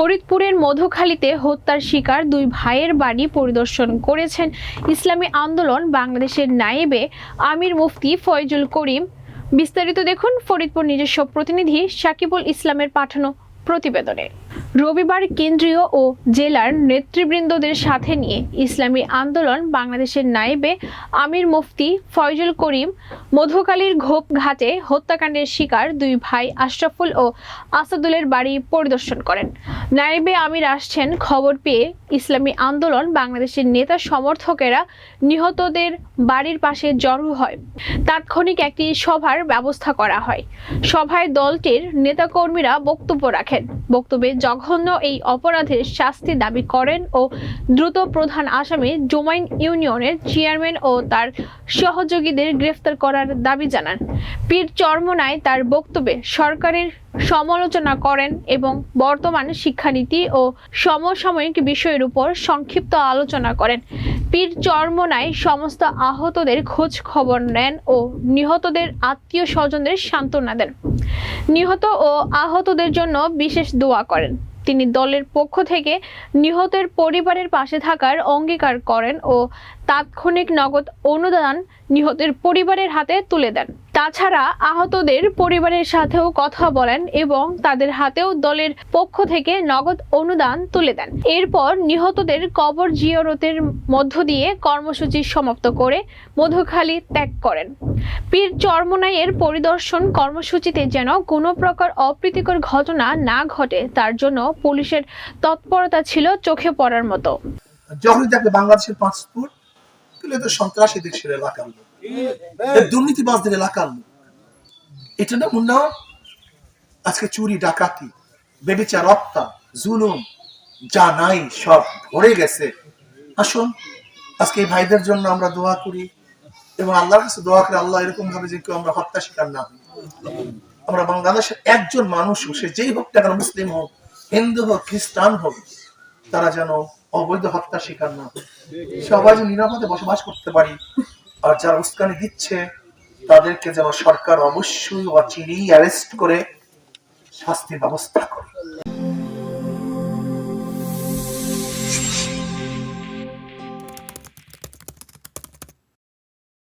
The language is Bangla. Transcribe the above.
ফরিদপুরের মধুখালীতে হত্যার শিকার দুই ভাইয়ের বাড়ি পরিদর্শন করেছেন ইসলামী আন্দোলন বাংলাদেশের নায়েবে আমির মুফতি ফয়জুল করিম। বিস্তারিত দেখুন ফরিদপুর নিজস্ব প্রতিনিধি সাকিবুল ইসলামের পাঠানো প্রতিবেদনে। রবিবার কেন্দ্রীয় ও জেলার নেতৃবৃন্দদের সাথে নিয়ে ইসলামী আন্দোলন বাংলাদেশের নায়েবে আমির মুফতি ফয়জুল করিম মধুকালীর ঘোপ ঘাটে হত্যাকাণ্ডের শিকার দুই ভাই আশরাফুল ও আসাদুলের বাড়ি পরিদর্শন করেন। নায়েবে আমির আসছেন খবর পেয়ে ইসলামী আন্দোলন বাংলাদেশের নেতা সমর্থকেরা নিহতদের বাড়ির পাশে জড়ো হয়। তাৎক্ষণিক একটি সভার ব্যবস্থা করা হয়। সভায় দলটির নেতাকর্মীরা বক্তব্য রাখেন। বক্তব্যে জঘন্য এই অপরাধের শাস্তি দাবি করেন ও দ্রুত প্রধান আসামি জোমাইন ইউনিয়নের চেয়ারম্যান ও তার সহযোগীদের গ্রেফতার করার দাবি জানান। পীর চর্মনায় তার বক্তব্যে সরকারের সমালোচনা করেন এবং বর্তমান শিক্ষানীতি ও সমসাময়িক বিষয়ের উপর সংক্ষিপ্ত আলোচনা করেন। পীর চরমনায় সমস্ত আহতদের খোঁজ খবর নেন ও নিহতদের আত্মীয় স্বজনদের সান্ত্বনা দেন। নিহত ও আহতদের জন্য বিশেষ দোয়া করেন। তিনি দলের পক্ষ থেকে নিহতের পরিবারের পাশে থাকার অঙ্গীকার করেন ও তাৎক্ষণিক নগদ অনুদান নিহতের পরিবারের হাতে তুলে দেন। তাছাড়া আহতদের পরিবারের সাথেও কথা বলেন এবং তাদের হাতেও দলের পক্ষ থেকে নগদ অনুদান তুলে দেন। এরপর নিহতদের কবর জিয়ারতের মধ্য দিয়ে কর্মসূচি সমাপ্ত করে মধুখালী ত্যাগ করেন। পীর চরমনাইয়ের পরিদর্শন কর্মসূচিতে যেন কোনো প্রকার অপ্রীতিকর ঘটনা না ঘটে, তার জন্য পুলিশের তৎপরতা ছিল চোখে পড়ার মতো। যখনই দেখবে বাংলাদেশের পাসপোর্ট, তাহলে তো সন্ত্রাসী দেশের এলাকার দুর্নীতিবাজদের এলাকার লোক। এটা না মুন্না, আজকে চুরি, ডাকাতি বেবিচা রক্তা জুলুম, যা নাই, সব ভরে গেছে। আসুন, আজকে এই ভাইদের জন্য আমরা দোয়া করি এবং আল্লাহর কাছে দোয়া করে আল্লাহ এরকম ভাবে যে কেউ আমরা হত্যা শিকার না আমরা বাংলাদেশের একজন মানুষ সে যেই হোক না মুসলিম হোক, হিন্দু হোক, খ্রিস্টান হোক, তারা যেন অবৈধ হত্যা শিকার না সবাই যেন নিরাপদে বসবাস করতে পারি আর যারা উস্কানি দিচ্ছে তাদেরকে যেন সরকার অবশ্যই অচিরেই অ্যারেস্ট করে শাস্তির ব্যবস্থা করে।